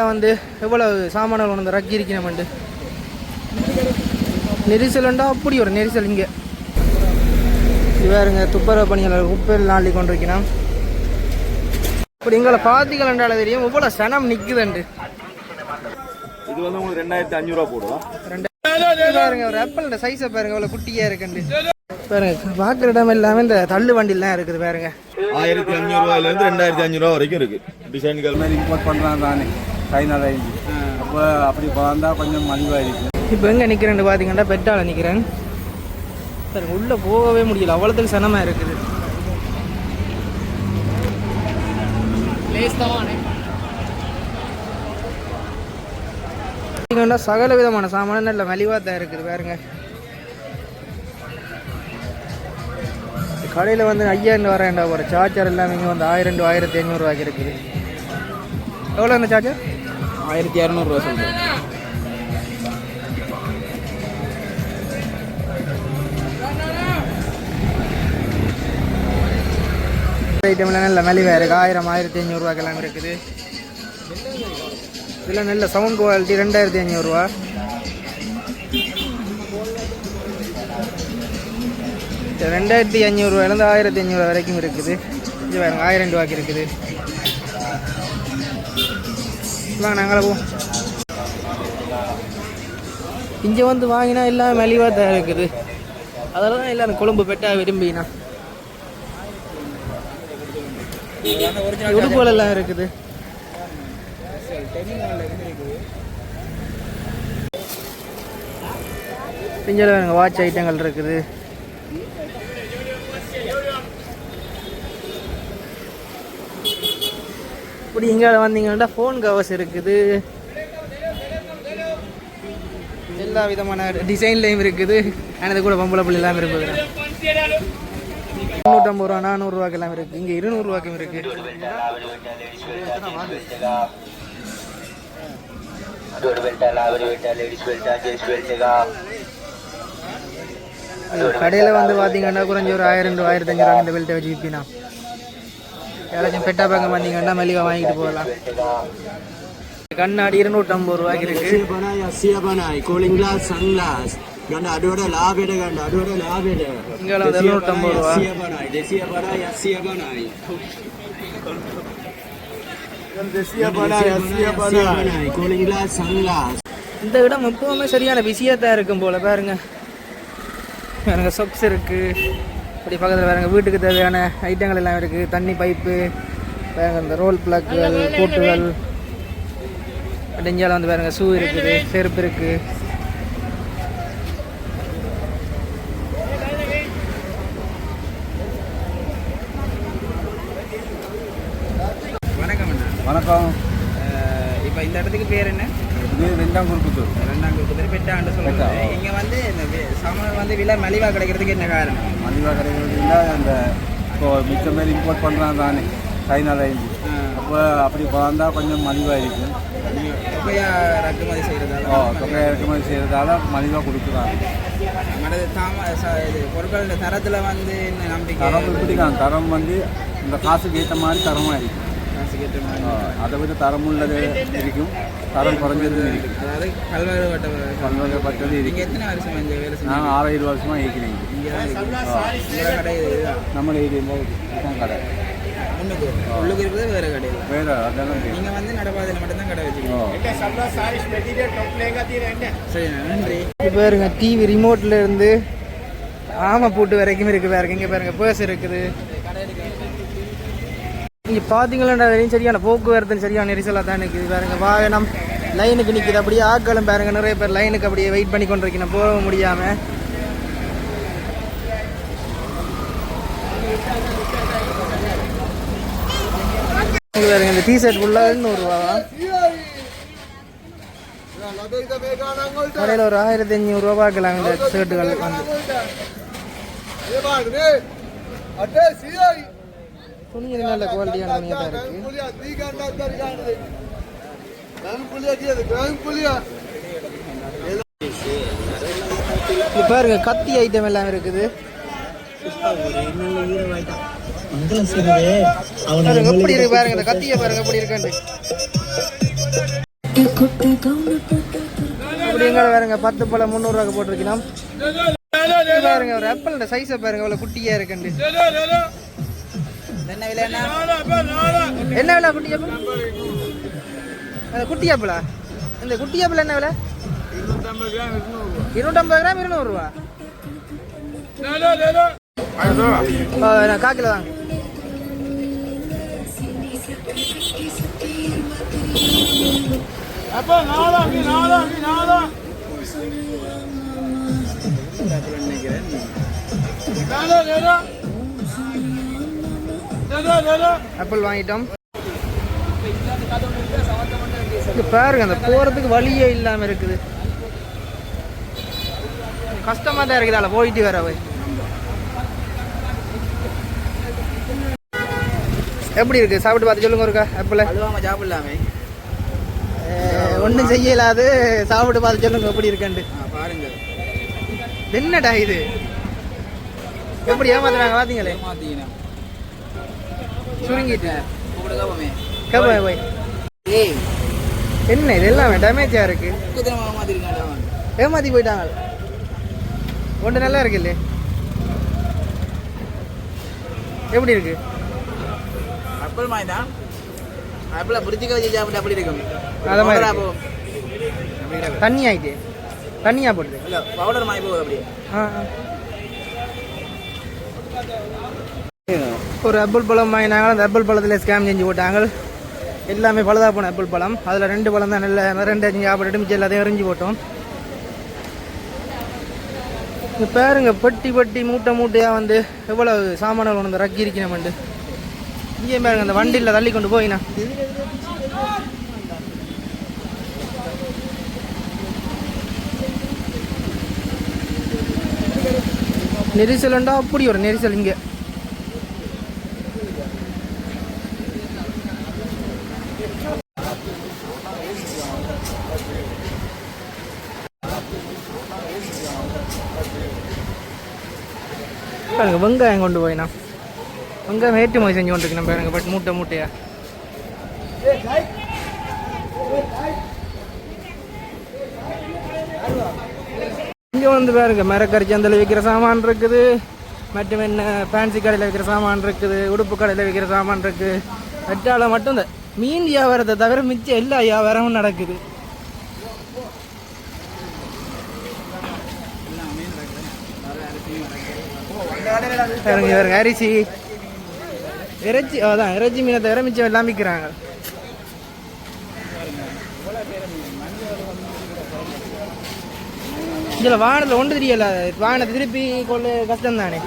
வந்து எவ்வளவு சாமான்கள் ஒன்று ரக்கி இருக்கணும்ண்டு நெரிசலுண்டா அப்படி ஒரு நெரிசல் இங்கே. இது வேறுங்க துப்புரவு பணியாளர் குப்பையில் நாளி கொண்டிருக்கணும் இப்படி எங்களை பார்த்தீங்களா தெரியும். இவ்வளோ சனம் நிற்குதுண்டு இது வந்து உங்களுக்கு ரெண்டாயிரத்தி அஞ்சூறுவா போடுவோம் ரெண்டு பாருங்க ஒரு ஆப்பிளோட சைஸை பாருங்க இவ்வளோ குட்டியாக இருக்குண்டு பாருங்க பார்க்குற இடம் எல்லாமே இந்த தள்ளு வண்டிலாம் இருக்குது பாருங்க. ஆயிரத்தி அஞ்சூறுவாயில இருந்து ரெண்டாயிரத்தி அஞ்சூறுவா வரைக்கும் இருக்கு. டிசைன்கள் மாதிரி இம்போர்ட் பண்ணுறாங்க தானே. சைனால இருந்து அப்போ அப்படி வந்தால் கொஞ்சம் மலிவாக இருக்கும் இப்போ எங்கே நிற்கிறேன்னு பார்த்தீங்கன்னா பெட்டால நிற்கிறேன் பாருங்க உள்ளே போகவே முடியல. அவ்வளோத்துக்கு சனமாக இருக்குது. பார்த்தீங்கன்னா சகல விதமான சாமானும் நல்ல மலிவாக தான் இருக்குது பாருங்க. கடையில் வந்து ஐயாயிரம் வரேன்டா ஒரு சார்ஜர் எல்லாம் இங்கே வந்து ஆயிரம் டு ஆயிரத்தி ஐநூறுரூவாய்க்கு இருக்குது. எவ்வளோ இந்த சார்ஜர் ஆயிரத்தி இரநூறுவா சொல்கிறேன் ஐட்டம்லாம் நல்ல மலிவாக இருக்குது ஆயிரம் ஆயிரத்தி ஐநூறுரூவாக்கெல்லாம் இருக்குது இதில் நல்ல சவுண்ட் குவாலிட்டி ரெண்டாயிரத்தி ஐநூறுரூவா ரெண்டாயிரத்தி ஐநூறுரூவாயிலேருந்து ஆயிரத்தி ஐநூறுரூவா வரைக்கும் இருக்குது இது வேறு ஆயிரம் ரூபாய்க்கு இருக்குது வாங்க நாங்களே போவோம். இங்கே வந்து வாங்கினா எல்லாம் மலிவாக தான் இருக்குது. அதெல்லாம் தான் எல்லாரும் கொழும்பு பெட்டாக விரும்பினா. உடுப்புகள் எல்லாம் இருக்குது. பிஞ்சல வாட்ச் ஐட்டங்கள் இருக்குது. இப்படி இங்கே வந்தீங்கன்னா ஃபோன் கவர்ஸ் இருக்குது. எல்லா விதமான டிசைன்லேயும் இருக்குது. எனது கூட பொம்பளை பிள்ளை எல்லாம் இருக்குது முந்நூற்றம்பது ரூபா நானூறுரூவாக்கு எல்லாம் இருக்குது இங்கே இருநூறுவாக்கும் இருக்குது கடையில் வந்து பார்த்தீங்கன்னா குறைஞ்ச ஒரு ஆயிரம் ரெண்டு ஆயிரத்தஞ்சு ரூபா இந்த பெல்ட்டை வச்சு விற்பினா யாராச்சும் பெட்டா பக்கம் வந்தீங்கன்னா மல்லிகை வாங்கிட்டு போகலாம். கண்ணாடி இருநூற்றம்பது ரூபாய்க்கு இருக்கு. கூலிங் கிளாஸ் சன் கிளாஸ் கண்டா அதோட லாபேட கண்டு அதோட லாபேட. இங்கே வந்து இருநூற்றம்பது ரூபா. தேசிய பனாய் அசிய இந்த இடம் எப்பவுமே சரியான பிஸியாக தான் இருக்கும் போல பாருங்க. எனக்கு சொப்ஸ் இருக்குது அப்படி பக்கத்தில் பாருங்க வீட்டுக்கு தேவையான ஐட்டங்கள் எல்லாம் இருக்கு. தண்ணி பைப்பு பாருங்க இந்த ரோல் பிளக்குகள் பூட்டுகள் இஞ்சால வந்து பாருங்க ஷூ இருக்குது செருப்பு இருக்கு. வணக்கம் வணக்கம். இப்போ இந்த இடத்துக்கு பேர் என்ன? இது ரெண்டாம் குறுக்குத்தூர் ரெண்டாம் குழுப்பதிரி பெட்டாண்டு சொல்லுவாங்க இங்கே வந்து இந்த சாமான் வந்து விலை மலிவாக கிடைக்கிறதுக்கு என்ன காரணம்? மலிவாக கிடைக்கிறதுல அந்த இப்போ மிச்ச மாதிரி இம்போர்ட் பண்ணுறாங்க தானே சைனால இருந்து. அப்போ அப்படி வந்தால் கொஞ்சம் மலிவாக இருக்கும் தொகையா இறக்குமதி செய்கிறதால ஓ தொகை இறக்குமதி செய்கிறதால மலிவாக கொடுக்குறாங்க. மற்றது தாம இது பொருட்களோட தரத்தில் வந்து என்ன நம்பிக்கை? தரம் இப்படிதான். தரம் வந்து இந்த காசுக்கு ஏற்ற மாதிரி தரமாக இருக்கும் அதை விட தரம் உள்ளது இருக்கும். தரம் குறைஞ்சதும் இருக்கும். அதாவது பல்வகைப்பட்டது நீங்கள் இருக்கு எத்தனை வருஷம் இந்த வேலை நாங்கள் ஆறாயிரம் வருஷமாக இருக்கிறீங்க இங்கே கடை நம்ம ஏரியாவில் இதுதான் கடை. முன்னுக்கு உள்ளுக்கு இருக்கிறது வேறு கடை வேறு அதெல்லாம். நீங்கள் வந்து நடைபாதையில் மட்டும்தான் கடை சரி நன்றி. இப்போ பாருங்க டிவி ரிமோட்ல இருந்து ஆமை பூட்டு வரைக்கும் இருக்கு பாருங்க. இங்க பாருங்க பேர்ஸ் இருக்குது. இங்கே பார்த்தீங்களா வரையும் சரியான போக்குவரத்து சரியான நெரிசலாக தான் இருக்குது பாருங்க வாகனம் லைனுக்கு நிற்கிது அப்படியே ஆட்களும் பாருங்க நிறைய பேர் லைனுக்கு அப்படியே வெயிட் பண்ணி கொண்டிருக்கணும். போக முடியாமல் பாருங்க இந்த டிஷர்ட் ஃபுல்லாக நூறுரூவா கடையில் ஒரு ஆயிரத்தி அஞ்சூறுரூவா பார்க்கலாம் இந்த ஷர்ட்டுகள் வந்து. துணி நல்ல குவாலிட்டியான துணியாக தான் இருக்கு. இது பாருங்க கத்தி ஐட்டம் எல்லாம் இருக்குது. பாருங்க எப்படி இருக்கு பாருங்க இந்த கத்தியை பாருங்க எப்படி இருக்குன்னு. அப்படி எங்க வேறுங்க பத்து பழம் முந்நூறுவாக்கு போட்டிருக்கலாம் பாருங்க ஒரு ஆப்பிளோட சைஸை பாருங்க அவ்வளோ குட்டியா இருக்குண்டு என்ன விலை என்ன என்ன விலை குட்டி ஆப்பிள் அந்த குட்டி ஆப்பிளா இந்த குட்டி ஆப்பிள் என்ன விலை? இருநூற்றம்பது கிராம் இருநூறுவா காக்கில தான் ஆப்பிள் வாங்கிட்டோம். இங்க பாருங்க அந்த போறதுக்கு வழியே இல்லாம இருக்குது. கஷ்டமா தான் இருக்குது அதில் போயிட்டு வர போய். எப்படி இருக்கு? சாப்பிட்டு பார்த்து சொல்லுங்க ஒருக்கா ஆப்பிள் அழுவாம சாப்பிடலாமே ஒன்றும் செய்யலாது சாப்பிட்டு பார்த்து சொல்லுங்க எப்படி இருக்குன்ட்டு. பாருங்க. என்னடா இது? எப்படி ஏமாத்துறாங்க பார்த்தீங்களே ஏமாத்தீங்கன்னா சுருங்கிட்டு கூப்பிடுக்காமே கேப்பா போய் ஏய். என்ன இது எல்லாமே டேமேஜாக இருக்கு? ஏமாத்தி போயிட்டாங்க. ஒன்று நல்லா இருக்கு இல்லையே? எப்படி இருக்கு? ஆப்பிள் மாதிரி தான். ஆப்பிளை பிடிச்சிக்க வச்சு சாப்பிட்டு அப்படி இருக்கும். அத மாதிரி. தண்ணி ஆயிட்டு. தண்ணியா போட்டுரு இல்ல பவுடர் மாதிரி போகுது அப்படியே ஆ. ஒரு ஆப்பிள் பழம் வாங்கினாங்க. அந்த ஆப்பிள் பழத்தில் ஸ்கேம் செஞ்சு போட்டாங்க. எல்லாமே பழுதா போன ஆப்பிள் பழம். அதில் ரெண்டு பழம் தான் நல்ல ரெண்டு அஞ்சு சாப்பிட்டுட்டு மிச்சம் எல்லாத்தையும் எரிஞ்சு போட்டோம். இங்க பாருங்க பெட்டி பெட்டி மூட்டை மூட்டையாக வந்து எவ்வளவு சாமான்கள் வந்து ரக்கி இருக்கணும்ட்டு இங்கே பாருங்க அந்த வண்டியில் தள்ளி கொண்டு போயினா. நெரிசலுண்டா அப்படி ஒரு நெரிசல் இங்கே. பாருங்க வெங்காயம் கொண்டு போயினா வெங்காயம் ஏற்றுமதி செஞ்சு கொண்டு பாருங்க பட் மூட்டை மூட்டையா. இங்கே வந்து பாருங்க மரக்கறி சந்தையில் விற்கிற சாமான் இருக்குது. மற்றும் என்ன ஃபேன்சி கடையில் விற்கிற சாமான் இருக்குது. உடுப்பு கடையில் விற்கிற சாமான் இருக்குது. வெட்டால மட்டும் இந்த மீன் வியாபாரத்தை தவிர மிச்சம் எல்லா வியாபாரமும் நடக்குது. பாருங்க பாருங்க அரிசி இறைச்சி அதான் இறைச்சி மீனை தவிர மிச்சம் எல்லாம் விற்கிறாங்க. இதில் வாகனத்தில் ஒன்று தெரியல. வாகனத்தை திருப்பி கொள்ள கஷ்டம் தானே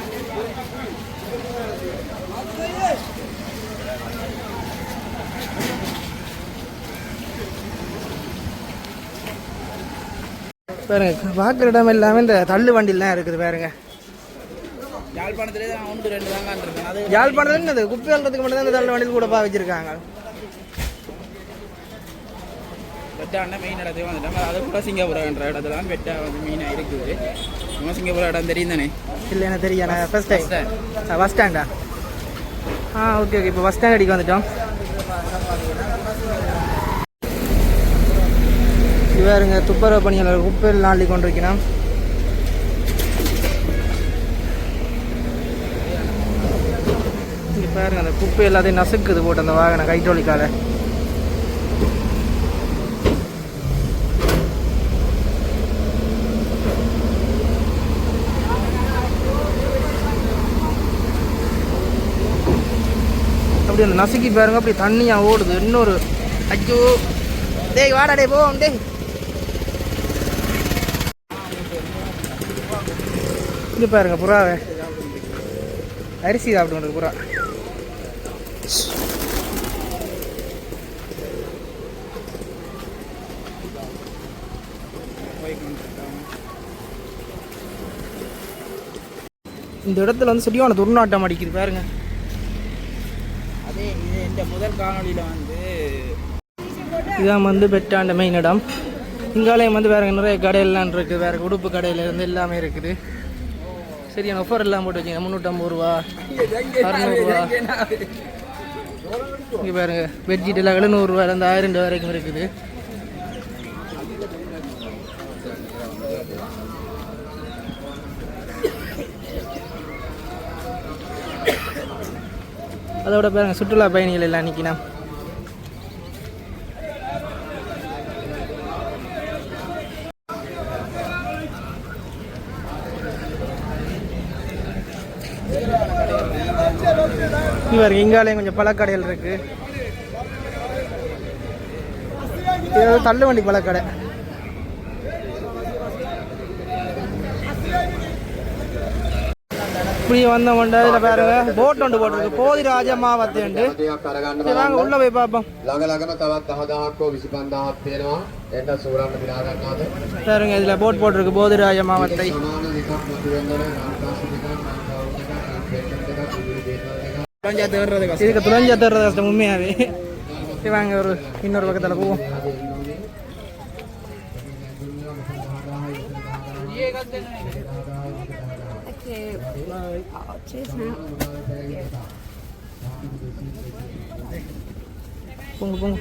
பாருங்க பார்க்குற இடம் எல்லாமே இந்த தள்ளு வண்டியில் தான் இருக்குது பாருங்க. யாழ்ப்பாணத்திலே தான் ஒன்று ரெண்டு தாங்க இருக்கேன் அது யாழ்ப்பாணத்துல குப்பை அள்ளுறதுக்கு மட்டும் தான் இந்த தள்ளு வண்டியில் கூட பா வச்சிருக்காங்க. வெட்டாண்ட மெயின் இடத்துக்கு வந்துட்டாங்க. அது கூட சிங்கப்பூர்ன்ற இடத்துல தான் வெட்டா வந்து மெயினாக இருக்குது. நம்ம சிங்கப்பூர் இடம் தெரியும் தானே? இல்லை எனக்கு தெரியும் டைம் பஸ் ஸ்டாண்டா ஆ ஓகே ஓகே இப்போ பஸ் ஸ்டாண்ட் அடிக்க வந்துட்டோம். இவருங்க துப்புரவு பணியாளர் குப்பையில் நாளி கொண்டிருக்கிறோம் பாருங்க அந்த குப்பை எல்லாத்தையும் நசுக்குது போட்டு அந்த வாகனம் கைத்தொழிக்கால அப்படி அந்த நசுக்கி பாருங்க அப்படி தண்ணியா ஓடுது. இன்னொரு அச்சோ டேய் வாடா டே போவோம் டேய். இது பாருங்க புறாவை. அரிசி சாப்பிட்டு புறா. இந்த இடத்துல வந்து சரியான துர்நாட்டம் அடிக்குது பாருங்க. அதே இது இந்த முதல் காணொளியில் வந்து இதான் வந்து பெட்டாண்ட மெயின் இடம். இங்காலயம் வந்து வேற நிறைய கடையெல்லாம் இருக்குது வேற உடுப்பு கடையில இருந்து எல்லாமே இருக்குது. சரியான ஆஃபர் எல்லாம் போட்டு வச்சுங்க முந்நூற்றம்பது ரூபா அறுநூறுவா இங்கே பாருங்க பெட்ஷீட் எல்லாம் எழுநூறுவாயில் இருந்து ஆயிரம் ரூபா வரைக்கும் இருக்குது அதோட பாருங்கள் சுற்றுலா பயணிகள் எல்லாம் நிற்கினா Yeah. இவர் இங்காலையும் கொஞ்சம் பழக்கடையில் இருக்கு. இது தள்ளுவண்டி பழக்கடை. இப்படி வந்த மண்டா இதில் பேருங்க. போட் ஒன்று போட்டிருக்கு. போதி ராஜா மாவத்தி உண்டு நாங்கள் உள்ள போய் பார்ப்போம். பாருங்க இதில் போட் போட்டிருக்கு போதி ராஜா மாவத்தை இதுக்கு துளஞ்சா தேடுறது கஷ்டம் உண்மையாவே சரி வாங்க ஒரு இன்னொரு பக்கத்தில் போவோம் போங்க போங்க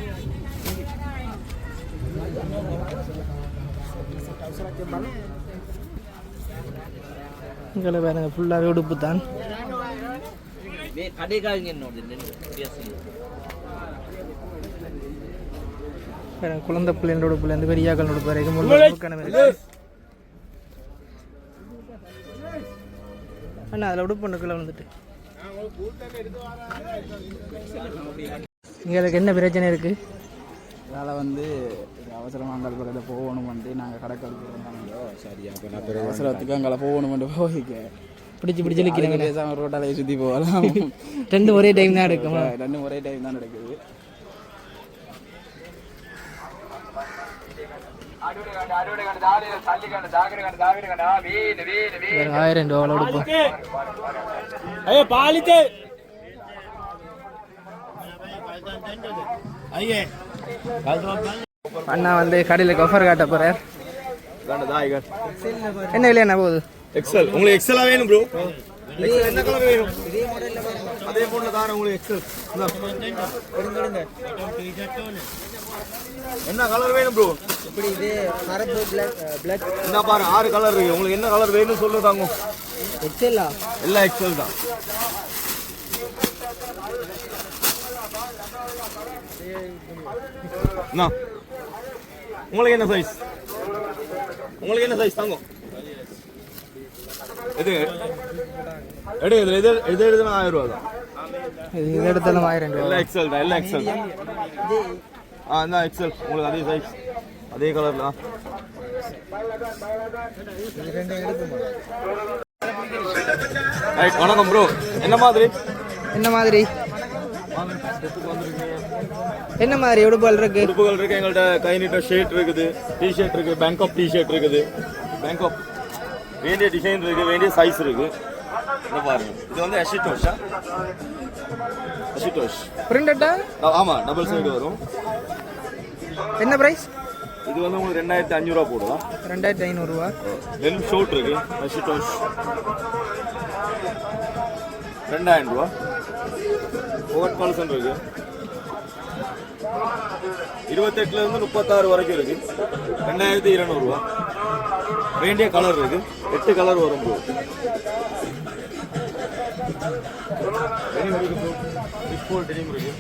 இங்கே பாருங்க ஃபுல்லாகவே உடுப்பு தான் பாருங்க, குழந்தை பிள்ளைங்களோட உடுப்புலேருந்து பெரியாக்களோட உடுப்பு வரைக்கும் அண்ணா அதில் உடுப்பு ஒன்றுக்குள்ளே வந்துட்டு இங்கே அதுக்கு என்ன பிரச்சனை இருக்குது அதனால் வந்து அவசரமாக அங்கே பக்கத்தில் போகணும் வந்து நாங்கள் கடைக்கலுக்கு வந்தாங்க சரி அப்போ நான் அவசரத்துக்கு அங்கே போகணும் வந்து போய்க்க பிடிச்சி பிடிச்சி இழுக்கிறீங்க பேசாமல் ரோட்டாலே சுற்றி போகலாம் ரெண்டு ஒரே டைம் தான் எடுக்குமா ரெண்டும் ஒரே டைம் தான் நடக்குது ஆயிரம் ரூபா உடுப்பு அண்ணா வந்து கடையில் கஃபர் காட்ட போகிறார் என்ன விலை என்ன போகுது எக்ஸல் உங்களுக்கு எக்ஸலா வேணும் ப்ரோ என்ன கலர் வேணும்? அதே போல தார உங்களுக்கு எக்ஸல் என்ன கலர் வேணும் ப்ரோ இப்படி இது கருப்பு என்ன பாரு ஆறு கலர் இருக்கு. உங்களுக்கு என்ன கலர் வேணும் சொல்லு தாங்க எக்ஸலா எல்லாம் எக்ஸல் தான். உங்களுக்கு என்ன சைஸ் உங்களுக்கு என்ன சைஸ் தாங்க இது எடு இதுல இது இது எடுத்துனா ஆயிரம் ரூபா தான் இது எடுத்தாலும் ஆயிரம் ரூபா எல்லாம் எக்ஸல் தான் எல்லாம் எக்ஸல் தான் ஆ இந்த எக்ஸல் உங்களுக்கு அதே சைஸ் அதே கலர்ல தான் வணக்கம் ப்ரோ என்ன மாதிரி என்ன மாதிரி என்ன மாதிரி உடுப்புகள் இருக்கு உடுப்புகள் இருக்கு எங்கள்கிட்ட கை நீட்ட ஷர்ட் இருக்குது டிஷர்ட் இருக்கு பேங்க் ஆஃப் டிஷர்ட் இருக்குது பேங்க் ஆஃப் வேண்டிய டிசைன் இருக்கு வேண்டிய சைஸ் இருக்கு. இதை பாருங்க. இது வந்து அஷிட்டோஷா அஷிட்டோஷ் பிரிண்டட்டா ஆமா டபுள் சைடு வரும். என்ன பிரைஸ் இது வந்து உங்களுக்கு ரெண்டாயிரத்தி அஞ்சூறுவா போடலாம். ரெண்டாயிரத்தி ஐநூறுரூவா டென் ஷோட் இருக்கு அஷிட்டோஷ் ரெண்டாயிரம் ரூபா ஓவர் பர்சன்ட் இருக்கு. இருபத்தெட்டுல இருந்து முப்பத்தாறு வரைக்கும் இருக்கு. ரெண்டாயிரத்தி இருநூறுவா. வேண்டிய கலர் இருக்கு எட்டு கலர் வரும் ப்ரோ டெனிம் இருக்கு ப்ரோ டிஸ்போல் டெனிம் இருக்கு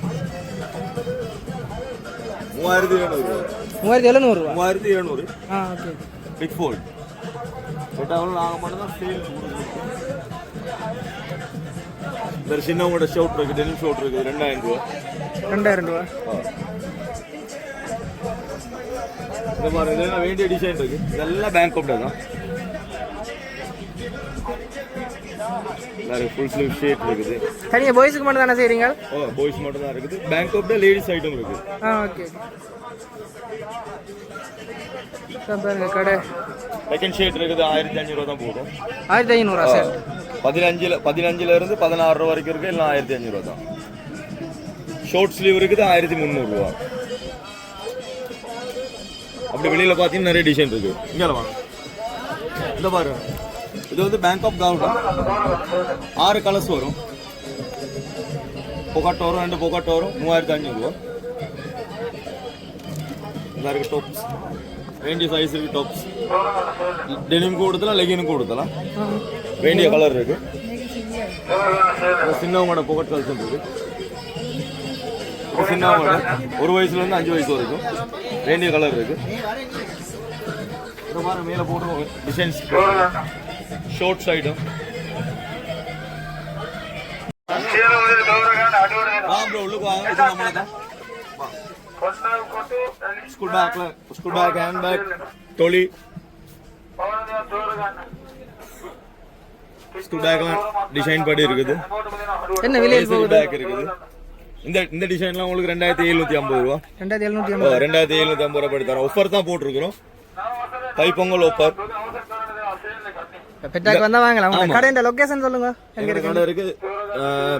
மூவாயிரத்தி இருநூறு மூவாயிரத்தி எழுநூறுவா மூவாயிரத்தி இருநூறு ஆ ஓகே பிக் ஃபோல்ட் பட் அவ்வளோ நாங்கள் மட்டும் தான் சேல் இந்த சின்னவங்களோட ஷவுட் இருக்கு டெனிம் ஷவுட் இருக்கு ரெண்டாயிரம் ரூபா ரெண்டாயிரம் ரூபா இந்த மாதிரி இதெல்லாம் வேண்டிய டிசைன் இருக்கு இதெல்லாம் பேங்க் ஆஃப் தான் நிறைய ஃபுல் ஸ்லீவ் ஷேட் இருக்குது தனியாக பாய்ஸுக்கு மட்டும் தானே செய்கிறீங்க ஓ பாய்ஸ் மட்டும் தான் இருக்குது பேங்க் ஆஃப் லேடிஸ் ஐட்டம் இருக்கு ஆ ஓகே பாருங்க கடை செகண்ட் ஷேட் இருக்குது ஆயிரத்தி அஞ்சூறுவா தான் போகும் ஆயிரத்தி ஐநூறுவா சார் பதினஞ்சுல பதினஞ்சுல இருந்து பதினாறு ரூபா வரைக்கும் இருக்கு இல்லை ஆயிரத்தி அஞ்சூறுவா தான் ஷார்ட் ஸ்லீவ் இருக்குது ஆயிரத்தி முந்நூறுரூவா அப்படி வெளியில பார்த்தீங்கன்னா நிறைய டிசைன் இருக்கு. இங்கே வாங்க. இந்த பாரு. இது வந்து பேங்க் ஆஃப் கவுன் ஆறு கலர்ஸ் வரும். பொக்காட் வரும் ரெண்டு பொக்காட் வரும். மூவாயிரத்தி அஞ்சூறுரூவா இதாக இருக்கு டாப்ஸ் வேண்டிய சைஸ் இருக்கு டாப்ஸ் டெனிம் கொடுத்தலாம் லெகினும் கொடுத்தலாம் வேண்டிய கலர் இருக்கு. அப்புறம் சின்னவங்களோட பொக்கட் கலெக்ஷன் இருக்கு. இது சின்ன மாடல் ஒரு வயசுலேருந்து அஞ்சு வயசு வரைக்கும். வேண்டிய கலர் இருக்கு. இந்த மாதிரி மேலே போட்டு டிசைன்ஸ் ஷார்ட் சைடும் ஸ்கூல் பேக்ல ஸ்கூல் பேக் ஹேண்ட் பேக் தொலி. ஸ்கூல் பேக்லாம் டிசைன் படி இருக்குது. என்ன விலையில் போகுது? பேக் இருக்குது. இந்த இந்த டிசைன்லாம் உங்களுக்கு ரெண்டாயிரத்தி எழுநூத்தி ஐம்பது ரூபா. ரெண்டாயிரத்தி எழுநூற்றி ஓ, ஐம்பது ரெண்டாயிரத்தி எழுநூத்தி ஐம்பது ரூபா படி தரோம். ஆஃபர் தான் போட்டிருக்கிறோம். தைப்பொங்கல் ஆஃபர் பெட்டாக்கு வந்தால் வாங்கலாம். உங்க ஆமா. கடையின் லொக்கேஷன் சொல்லுங்க. எங்கே இருக்கு? கடை இருக்கு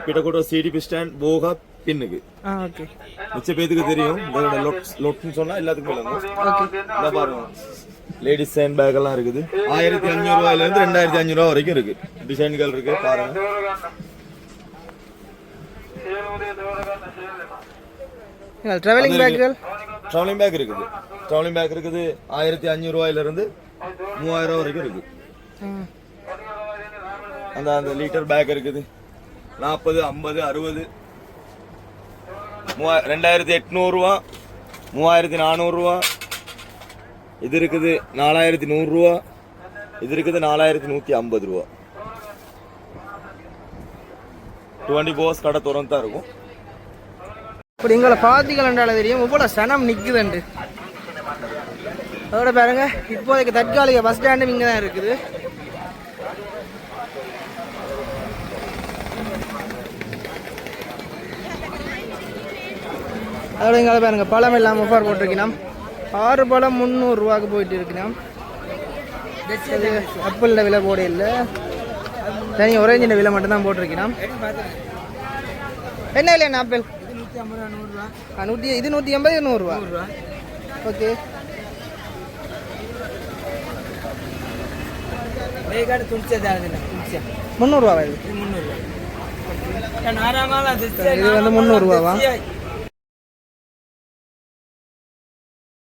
பிட்டக்கோட்டை சிடிபி ஸ்டாண்ட் போகா பின்னுக்கு. ஆ ஓகே மிச்ச பேத்துக்கு தெரியும். இதோட லொட் லொட்னு சொன்னா எல்லாத்துக்கும் விளங்கும் இந்த பாருங்க. லேடிஸ் ஹேண்ட் பேக் எல்லாம் இருக்குது. ஆயிரத்தி அஞ்சூறு ரூபாயில இருந்து ரெண்டாயிரத்தி அஞ்சூறு ரூபா வரைக்கும் இருக்கு. டிசைன்கள் இருக்கு பாருங்க. ட்ராவலிங் பேக்குகள் ட்ராவலிங் பேக் இருக்குது. ட்ராவலிங் பேக் இருக்குது. ஆயிரத்தி அஞ்சூறு ரூபாயில இருந்து மூவாயிரம் வரைக்கும் இருக்கு ம். அந்த அந்த லிட்டர் பேக் இருக்குது. நாற்பது ஐம்பது அறுபது. மூவா ரெண்டாயிரத்தி எட்நூறுரூவா மூவாயிரத்தி நானூறுரூவா இது இருக்குது நாலாயிரத்தி நூறுரூவா இது இருக்குது நாலாயிரத்தி நூற்றி ஐம்பது ரூபா. டுவெண்ட்டி ஃபோர்ஸ் கடை திறந்து தான் இருக்கும். இப்படி எங்களை பார்த்தீங்களாண்டால தெரியும். இவ்வளோ சனம் நிற்குதுண்டு அதோட பாருங்க இப்போதைக்கு தற்காலிக பஸ் ஸ்டாண்டும் இங்கே தான் இருக்குது. அதோட எங்களை பாருங்க பழம் இல்லாமல் ஆஃபர் போட்டிருக்கணும் ஆறு பழம் முந்நூறுரூவாக்கு போயிட்டு இருக்கணும் அப்பிளில் விலை போட இல்லை தனி ஒரேஞ்சின் விலை மட்டும்தான் போட்டிருக்கீங்கன்னா என்ன விலையா ஆப்பிள்? நூற்றி இது நூற்றி எண்பது நூறுரூவா. ஓகே. முந்நூறுரூவா இது? முந்நூறுரூவா. இது வந்து முந்நூறுரூவாவா?